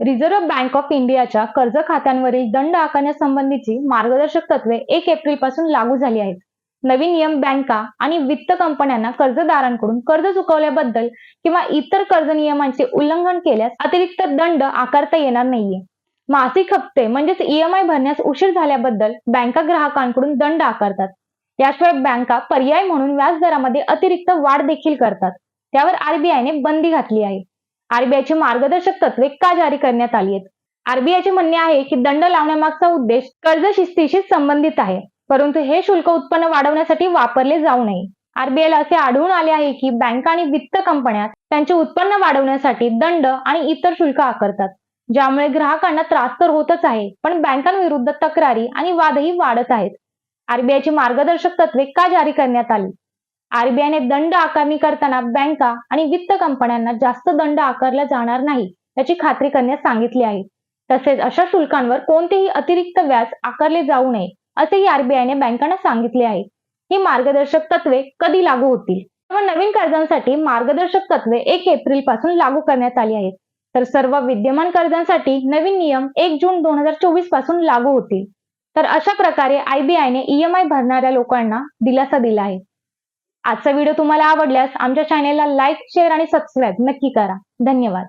Reserve bank of इंडियाच्या कर्ज खात्यांवरील दंड आकारण्यासंबंधीची मार्गदर्शक तत्वे एक एप्रिलपासून लागू झाली आहेत. नवीन नियम बँका आणि वित्त कंपन्यांना कर्जदारांकडून कर्ज चुकवल्याबद्दल किंवा इतर कर्ज नियमांचे उल्लंघन केल्यास अतिरिक्त दंड आकारता येणार नाहीये. मासिक हप्ते म्हणजेच ईएमआय भरण्यास उशीर झाल्याबद्दल बँका ग्राहकांकडून दंड आकारतात. याशिवाय बँका पर्याय म्हणून व्याजदरामध्ये अतिरिक्त वाढ देखील करतात. त्यावर आरबीआयने बंदी घातली आहे. आरबीआयची मार्गदर्शक तत्वे का जारी करण्यात आली आहेत? आरबीआयचे म्हणणे आहे की दंड लावण्यामागचा उद्देश कर्ज शिस्तीशी संबंधित आहे परंतु हे शुल्क उत्पन्न वाढवण्यासाठी वापरले जाऊ नये. आरबीआयला असे आढळून आले आहे की बँका आणि वित्त कंपन्या त्यांचे उत्पन्न वाढवण्यासाठी दंड आणि इतर शुल्क आकारतात ज्यामुळे ग्राहकांना त्रास तर होतच आहे पण बँकांविरुद्ध तक्रारी आणि वादही वाढत आहेत. आरबीआयची मार्गदर्शक तत्वे का जारी करण्यात आली? आरबीआयने दंड आकारणी करताना बँका आणि वित्त कंपन्यांना जास्त दंड आकारला जाणार नाही याची खात्री करण्यास सांगितले आहे. तसेच अशा शुल्कांवर कोणतेही अतिरिक्त व्याज आकारले जाऊ नये असेही आरबीआयने बँकांना सांगितले आहे. ही मार्गदर्शक तत्वे कधी लागू होतील? सर्व नवीन कर्जांसाठी मार्गदर्शक तत्वे एक एप्रिलपासून लागू करण्यात आली आहेत. तर सर्व विद्यमान कर्जांसाठी नवीन नियम एक जून दोन हजार चोवीसपासून लागू होतील. तर अशा प्रकारे आयबीआयने ईएमआय भरणाऱ्या लोकांना दिलासा दिला आहे. आजचा व्हिडिओ तुम्हाला आवडल्यास आमच्या चॅनेलला लाईक शेअर आणि सबस्क्राईब नक्की करा. धन्यवाद.